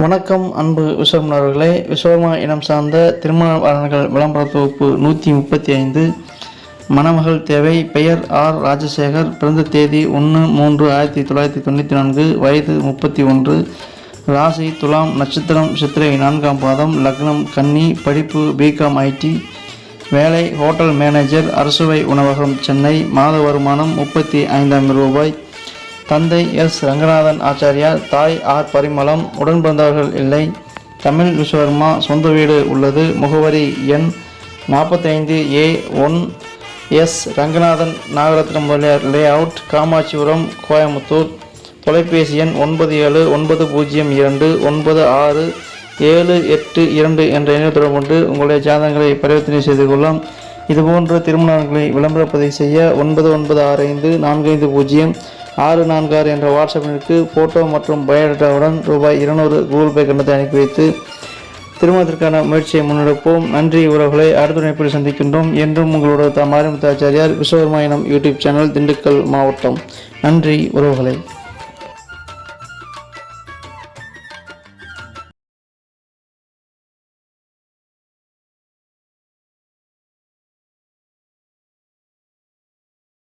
வணக்கம் அன்பு விஸ்வமனவர்களே விஸ்வமா இனம் சார்ந்த திருமண வரன்கள் விளம்பர தொகுப்பு நூற்றி முப்பத்தி ஐந்து மணமகள் தேவை. பெயர் ஆர். ராஜசேகர். பிறந்த தேதி ஒன்று மூன்று ஆயிரத்தி தொள்ளாயிரத்தி தொண்ணூற்றி நான்கு. வயது முப்பத்தி ஒன்று. ராசி துலாம் நட்சத்திரம் சித்திரை நான்காம் பாதம். லக்னம் கன்னி. படிப்பு பிகாம் ஐடி வேலை ஹோட்டல் மேனேஜர். அரசுவை உணவகம் சென்னை. மாத வருமானம் முப்பத்தி ஐந்தாயிரம் ரூபாய். தந்தை எஸ். ரங்கநாதன் ஆச்சாரியார் தாய் ஆர். பரிமளம் உடன் பிறந்தவர்கள் இல்லை. தமிழ் விஸ்வகர்மா சொந்த வீடு உள்ளது. முகவரி எண் நாற்பத்தைந்து A one. S. Ranganathan Nagarathnam Mudaliar layout Kamatchipuram Coimbatore. தொலைபேசி எண் ஒன்பது ஏழு ஒன்பது பூஜ்ஜியம் இரண்டு ஒன்பது ஆறு ஏழு எட்டு இரண்டு என்ற எண்ணை தொடர்பு கொண்டு உங்களுடைய ஜாதகங்களை பரிவர்த்தனை செய்து கொள்ளலாம். இதுபோன்ற திருமணங்களை விளம்பரப்பதிவு செய்ய ஒன்பது ஒன்பது ஆறு ஐந்து நான்கு ஐந்து பூஜ்ஜியம் ஆறு நான்கு ஆறு என்ற வாட்ஸ்அப் எண்ணுக்கு ஃபோட்டோ மற்றும் பயோடேட்டாவுடன் ரூபாய் இருநூறு கூகுள் பே கண்டத்தை அனுப்பி வைத்து திருமணத்திற்கான முயற்சியை முன்னெடுப்போம். நன்றி உறவுகளை அடுத்த எப்படி சந்திக்கின்றோம். என்றும் உங்களோட மாரிமுத்தாச்சாரியார் விஸ்வகர்மா எனும் யூடியூப் சேனல் திண்டுக்கல் மாவட்டம். நன்றி உறவுகளை.